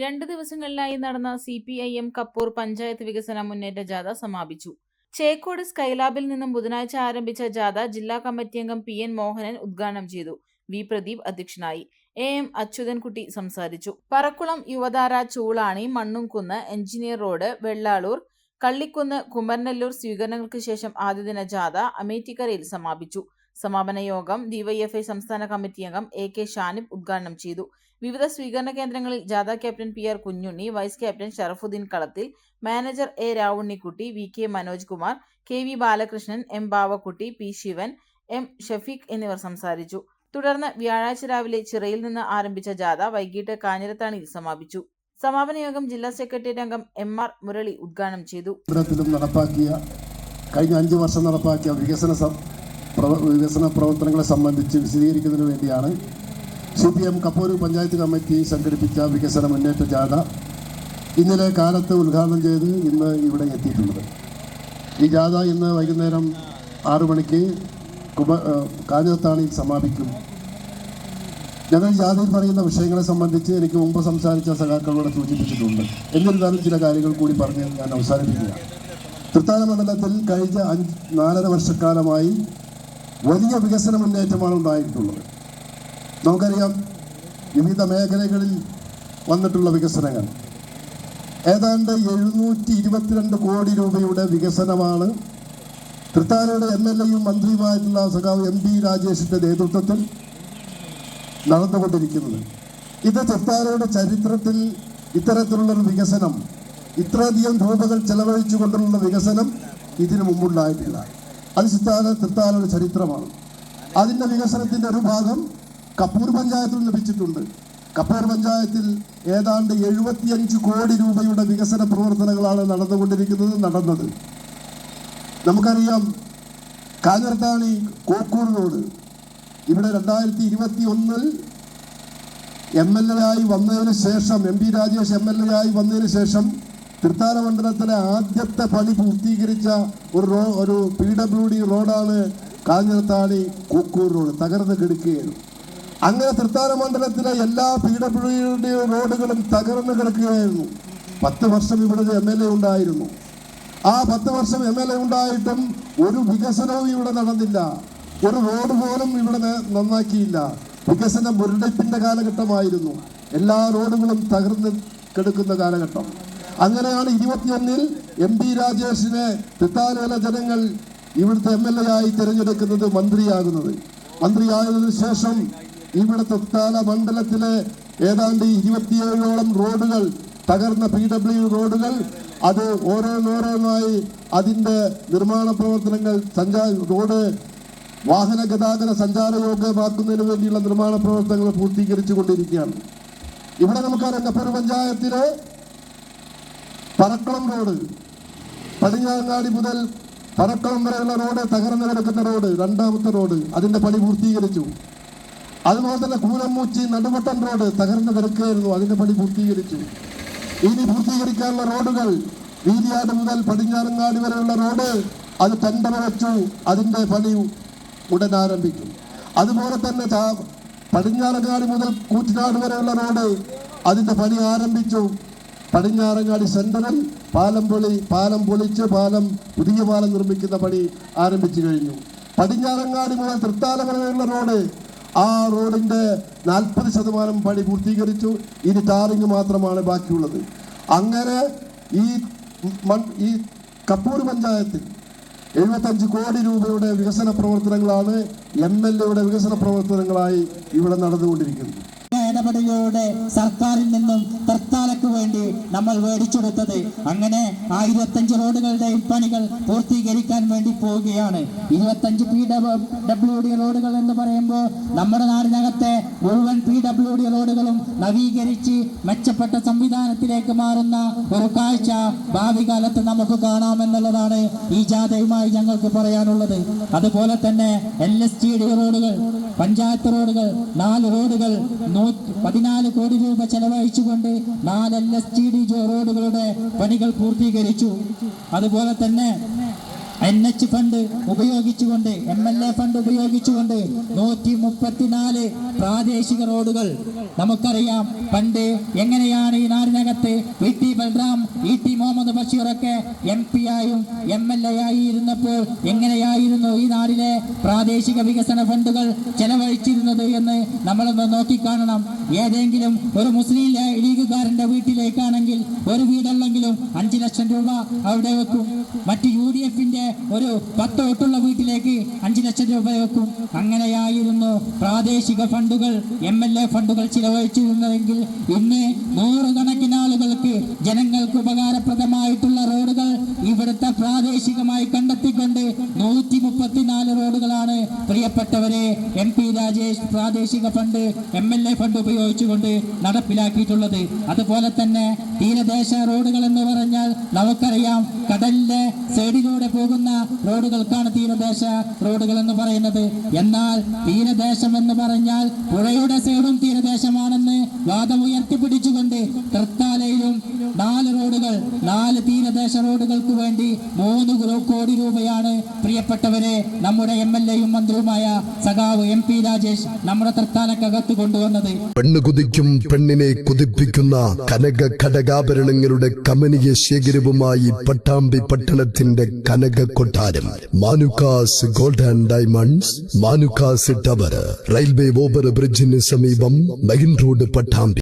രണ്ട് ദിവസങ്ങളിലായി നടന്ന C P I M Kappur panchayat വികസന മുന്നേറ്റ ജാഥ സമാപിച്ചു. ചേക്കോട് സ്കൈലാബിൽ നിന്നും ബുധനാഴ്ച ആരംഭിച്ച ജാഥ ജില്ലാ കമ്മിറ്റി അംഗം പി എൻ മോഹനൻ ഉദ്ഘാടനം ചെയ്തു. വി പ്രദീപ് അധ്യക്ഷനായി. എ എം അച്യുതൻകുട്ടി സംസാരിച്ചു. പറക്കുളം യുവതാര ചൂളാണി മണ്ണുംകുന്ന് എഞ്ചിനീയർ റോഡ് വെള്ളാളൂർ കള്ളിക്കുന്ന് കുമരനെല്ലൂർ സ്വീകരണങ്ങൾക്ക് ശേഷം ആദ്യദിന ജാഥ അമേറ്റിക്കരയിൽ സമാപിച്ചു. സമാപന യോഗം ഡിവൈഎഫ്ഐ സംസ്ഥാന കമ്മിറ്റി അംഗം എ കെ ഷാനിബ് ഉദ്ഘാടനം ചെയ്തു. വിവിധ സ്വീകരണ കേന്ദ്രങ്ങളിൽ ജാഥ captain P R Kunhunni vice captain Sharafuddin Kalathil manager A Ravunnikutty V K Manoj Kumar K V Balakrishnan M Bavakutty P Sivan M Shafeeq എന്നിവർ സംസാരിച്ചു. തുടർന്ന് വ്യാഴാഴ്ച രാവിലെ ചിറയിൽ നിന്ന് ആരംഭിച്ച ജാഥ വൈകിട്ട് കാഞ്ഞിരത്താണിയിൽ സമാപിച്ചു. സമാപന യോഗം ജില്ലാ സെക്രട്ടേറിയറ്റ് അംഗം എം ആർ മുരളി ഉദ്ഘാടനം ചെയ്തു. നടപ്പാക്കിയ കഴിഞ്ഞ അഞ്ചു വർഷം നടപ്പാക്കിയ വികസന വികസന പ്രവർത്തനങ്ങളെ സംബന്ധിച്ച് വിശദീകരിക്കുന്നതിന് വേണ്ടിയാണ് C P M Kappur panchayat committee സംഘടിപ്പിച്ച വികസന മുന്നേറ്റ ജാഥ ഇന്നലെ കാലത്ത് ഉദ്ഘാടനം ചെയ്ത് ഇന്ന് ഇവിടെ എത്തിയിട്ടുള്ളത്. ഈ ജാഥ ഇന്ന് വൈകുന്നേരം ആറു മണിക്ക് കുമ കാഞ്ഞത്താണിയിൽ സമാപിക്കും. ഞങ്ങൾ ജാഥയിൽ പറയുന്ന വിഷയങ്ങളെ സംബന്ധിച്ച് എനിക്ക് മുമ്പ് സംസാരിച്ച സഖാക്കളോട് സൂചിപ്പിച്ചിട്ടുണ്ട്. എന്നിരുന്നാലും ചില കാര്യങ്ങൾ കൂടി പറഞ്ഞ് ഞാൻ അവസാനിപ്പിക്കുകയാണ്. തൃത്താല മണ്ഡലത്തിൽ കഴിഞ്ഞ അഞ്ച് നാലര വർഷക്കാലമായി വലിയ വികസന മുന്നേറ്റമാണ് ഉണ്ടായിട്ടുള്ളത്. നമുക്കറിയാം വിവിധ മേഖലകളിൽ വന്നിട്ടുള്ള വികസനങ്ങൾ. ഏതാണ്ട് എഴുന്നൂറ്റി ഇരുപത്തിരണ്ട് കോടി രൂപയുടെ വികസനമാണ് തൃത്താലയുടെ എം എൽ എയും മന്ത്രിയുമായിട്ടുള്ള സഖാവ് എം പി രാജേഷിന്റെ നേതൃത്വത്തിൽ നടന്നുകൊണ്ടിരിക്കുന്നത്. ഇത് തൃത്താലയുടെ ചരിത്രത്തിൽ ഇത്തരത്തിലുള്ളൊരു വികസനം ഇത്രയധികം രൂപകൾ ചെലവഴിച്ചുകൊണ്ടുള്ള വികസനം ഇതിനു മുമ്പുണ്ടായിട്ടില്ല. അത് ചിത്താല തൃത്താലയുടെ ചരിത്രമാണ്. അതിന്റെ വികസനത്തിന്റെ ഒരു ഭാഗം കപ്പൂർ പഞ്ചായത്തിൽ ലഭിച്ചിട്ടുണ്ട്. കപ്പൂർ പഞ്ചായത്തിൽ ഏതാണ്ട് എഴുപത്തിയഞ്ച് കോടി രൂപയുടെ വികസന പ്രവർത്തനങ്ങളാണ് നടന്നുകൊണ്ടിരിക്കുന്നത് നടന്നത്. നമുക്കറിയാം കാഞ്ഞർത്താണി കോക്കൂർ റോഡ് ഇവിടെ രണ്ടായിരത്തി ഇരുപത്തി ഒന്നിൽ എം എൽ എ ആയി വന്നതിന് ശേഷം M P Rajesh M L A ആയി വന്നതിന് ശേഷം തൃത്താല മണ്ഡലത്തിലെ ആദ്യത്തെ പണി പൂർത്തീകരിച്ച ഒരു റോ ഒരു പി ഡബ്ല്യു ഡി റോഡാണ് കാഞ്ഞിരത്താണി കൂക്കൂർ റോഡ് തകർന്ന് കിടക്കുകയാണ്. അങ്ങനെ തൃത്താല മണ്ഡലത്തിലെ എല്ലാ പി ഡബ്ല്യു ഡി റോഡുകളും തകർന്ന് കിടക്കുകയായിരുന്നു. പത്ത് വർഷം ഇവിടെ എം എൽ എ ഉണ്ടായിരുന്നു. ആ പത്ത് വർഷം എം എൽ എ ഉണ്ടായിട്ടും ഒരു വികസനവും ഇവിടെ നടന്നില്ല. ഒരു റോഡ് പോലും ഇവിടെ നന്നാക്കിയില്ല. വികസന മുരടിപ്പിന്റെ കാലഘട്ടമായിരുന്നു. എല്ലാ റോഡുകളും തകർന്ന് കിടക്കുന്ന കാലഘട്ടം. അങ്ങനെയാണ് ഇരുപത്തിയൊന്നിൽ എം പി രാജേഷിനെ തെത്താലേല ജനങ്ങൾ ഇവിടുത്തെ എം എൽ എ ആയി തിരഞ്ഞെടുക്കുന്നത് മന്ത്രിയാകുന്നത്. മന്ത്രിയായതിനു ശേഷം ഇവിടെ തെത്താല മണ്ഡലത്തിലെ ഏതാണ്ട് ഇരുപത്തിയേഴോളം റോഡുകൾ തകർന്ന പി ഡബ്ല്യു റോഡുകൾ അത് ഓരോന്നോരോന്നായി അതിന്റെ നിർമ്മാണ പ്രവർത്തനങ്ങൾ സഞ്ചാര റോഡ് വാഹന ഗതാഗത സഞ്ചാരയോഗ്യമാക്കുന്നതിന് വേണ്ടിയുള്ള നിർമ്മാണ പ്രവർത്തനങ്ങൾ പൂർത്തീകരിച്ചു കൊണ്ടിരിക്കുകയാണ് ഇവിടെ നമുക്കറിയാം കപ്പൂർ പഞ്ചായത്തിലെ പറക്കുളം റോഡ്. പടിഞ്ഞാറങ്ങാടി മുതൽ പറക്കളം വരെയുള്ള റോഡ് തകർന്നു കിടക്കുന്ന റോഡ് രണ്ടാമത്തെ റോഡ്. അതിന്റെ പണി പൂർത്തീകരിച്ചു. അതുപോലെ തന്നെ കൂനമ്മൂച്ചി നടുവട്ടം റോഡ് തകർന്നു കിടക്കുകയായിരുന്നു. അതിന്റെ പണി പൂർത്തീകരിച്ചു. ഇനി പൂർത്തീകരിക്കാനുള്ള റോഡുകൾ വീതിയാട് മുതൽ പടിഞ്ഞാറങ്ങാടി വരെയുള്ള റോഡ് അത് ടെൻഡർ വെച്ചു അതിന്റെ പണി ഉടൻ ആരംഭിക്കും. അതുപോലെ തന്നെ പടിഞ്ഞാറങ്ങാടി മുതൽ കൂറ്റനാട് വരെയുള്ള റോഡ് അതിന്റെ പണി ആരംഭിച്ചു. പടിഞ്ഞാറങ്ങാടി സെന്ററിൽ പാലം പൊളി പാലം പൊളിച്ച് പാലം പുതിയ പാലം നിർമ്മിക്കുന്ന പണി ആരംഭിച്ചു കഴിഞ്ഞു. പടിഞ്ഞാറങ്ങാടി മുതൽ തൃത്താല വരെയുള്ള റോഡ് ആ റോഡിന്റെ നാൽപ്പത് ശതമാനം പണി പൂർത്തീകരിച്ചു. ഇനി ടാറിങ് മാത്രമാണ് ബാക്കിയുള്ളത്. അങ്ങനെ ഈ മൺ- ഈ കപ്പൂർ പഞ്ചായത്തിൽ എഴുപത്തഞ്ച് കോടി രൂപയുടെ വികസന പ്രവർത്തനങ്ങളാണ് എം എൽ എയുടെ വികസന പ്രവർത്തനങ്ങളായി ഇവിടെ നടന്നുകൊണ്ടിരിക്കുന്നത്. ഇടപെടലുകളുടെ സർക്കാരിൽ നിന്നും തർത്താലയ്ക്ക് വേണ്ടി നമ്മൾ മേടിച്ചെടുത്തത് അങ്ങനെ ആയിരത്തഞ്ച് റോഡുകളുടെ പണികൾ പൂർത്തീകരിക്കാൻ വേണ്ടി പോവുകയാണ്. ഇരുപത്തഞ്ച് പി ഡബ്ല്യു ഡി റോഡുകൾ എന്ന് പറയുമ്പോൾ നമ്മുടെ നാടിനകത്തെ മുഴുവൻ പി ഡബ്ല്യു ഡി റോഡുകളും നവീകരിച്ച് മെച്ചപ്പെട്ട സംവിധാനത്തിലേക്ക് മാറുന്ന ഒരു കാഴ്ച ഭാവി കാലത്ത് നമുക്ക് കാണാമെന്നുള്ളതാണ് ഈ ജാഥയുമായി ഞങ്ങൾക്ക് പറയാനുള്ളത്. അതുപോലെ തന്നെ എൽ എസ് ടി ഡി റോഡുകൾ പഞ്ചായത്ത് റോഡുകൾ നാല് റോഡുകൾ നൂറ്റി പതിനാല് കോടി രൂപ ചെലവഴിച്ചുകൊണ്ട് നാല് എൽ എസ് ടി ഡി റോഡുകളുടെ പണികൾ പൂർത്തീകരിച്ചു. അതുപോലെ തന്നെ എൻ എച്ച് ഫണ്ട് ഉപയോഗിച്ചുകൊണ്ട് എം എൽ എ ഫണ്ട് ഉപയോഗിച്ചുകൊണ്ട് നൂറ്റി മുപ്പത്തിനാല് പ്രാദേശിക റോഡുകൾ നമുക്കറിയാം. പണ്ട് എങ്ങനെയാണ് ഈ നാടിനകത്ത് V T Balram E T Muhammad ബഷീറൊക്കെ M P ആയും എം എൽ എ ആയി ഇരുന്നപ്പോൾ എങ്ങനെയായിരുന്നു ഈ നാടിലെ പ്രാദേശിക വികസന ഫണ്ടുകൾ ചെലവഴിച്ചിരുന്നത് എന്ന് നമ്മളൊന്ന് നോക്കിക്കാണണം. ഏതെങ്കിലും ഒരു മുസ്ലിം ലീഗുകാരന്റെ വീട്ടിലേക്കാണെങ്കിൽ ഒരു വീടല്ലെങ്കിലും അഞ്ചു ലക്ഷം രൂപ അവിടെ വെക്കും. മറ്റ് യു ഡി എഫിന്റെ ഒരു പത്ത് തൊട്ടുള്ള വീട്ടിലേക്ക് അഞ്ചു ലക്ഷം രൂപ വെക്കും. അങ്ങനെയായിരുന്നു പ്രാദേശിക ഫണ്ടുകൾ എം എൽ എ ഫണ്ടുകൾ ചിലവഴിച്ചിരുന്നതെങ്കിൽ ഇന്ന് നൂറുകണക്കിന് ആളുകൾക്ക് ജനങ്ങൾക്ക് ഉപകാരപ്രദമായിട്ടുള്ള റോഡുകൾ ഇവിടുത്തെ പ്രാദേശികമായി കണ്ടെത്തിക്കൊണ്ട് നൂറ്റി മുപ്പത്തിനാല് റോഡുകളാണ് പ്രിയപ്പെട്ടവരെ എം പി രാജേഷ് പ്രാദേശിക fund M L A fund ഉപയോഗിച്ചുകൊണ്ട് നടപ്പിലാക്കിയിട്ടുള്ളത്. അതുപോലെ തന്നെ തീരദേശ റോഡുകൾ എന്ന് പറഞ്ഞാൽ നമുക്കറിയാം കടലിലെ സൈഡിലൂടെ പോകുന്ന റോഡുകൾക്കാണ് തീരദേശ റോഡുകൾ എന്ന് പറയുന്നത്. എന്നാൽ തീരദേശം എന്ന് പറഞ്ഞാൽ പുഴയുടെ സൈഡും തീരദേശമാണെന്ന് വാദം ഉയർത്തിപ്പിടിച്ചുകൊണ്ട് തൃത്താലയിലും നാല് റോഡുകൾ നാല് തീരദേശ റോഡുകൾക്ക് വേണ്ടി മൂന്ന് കോടി രൂപയാണ് പ്രിയപ്പെട്ടവരെ നമ്മുടെ എം എൽ എയും മന്ത്രിയുമായ സഖാവ് എം പി രാജേഷ് നമ്മുടെ തൃത്താലക്കകത്ത് കൊണ്ടുവന്നത്. പെണ്ണ് കുതിക്കും പെണ്ണിനെ കുതിപ്പിക്കുന്ന കനക ഘടകാഭരണങ്ങളുടെ കമനീയ ശേഖരവുമായി പട്ടാമ്പി പട്ടണത്തിന്റെ കനക കൊട്ടാരം. Manukkas gold and diamonds Manukkas tower railway over ബ്രിഡ്ജിന് സമീപം മെയിൻ റോഡ് പട്ടാമ്പി.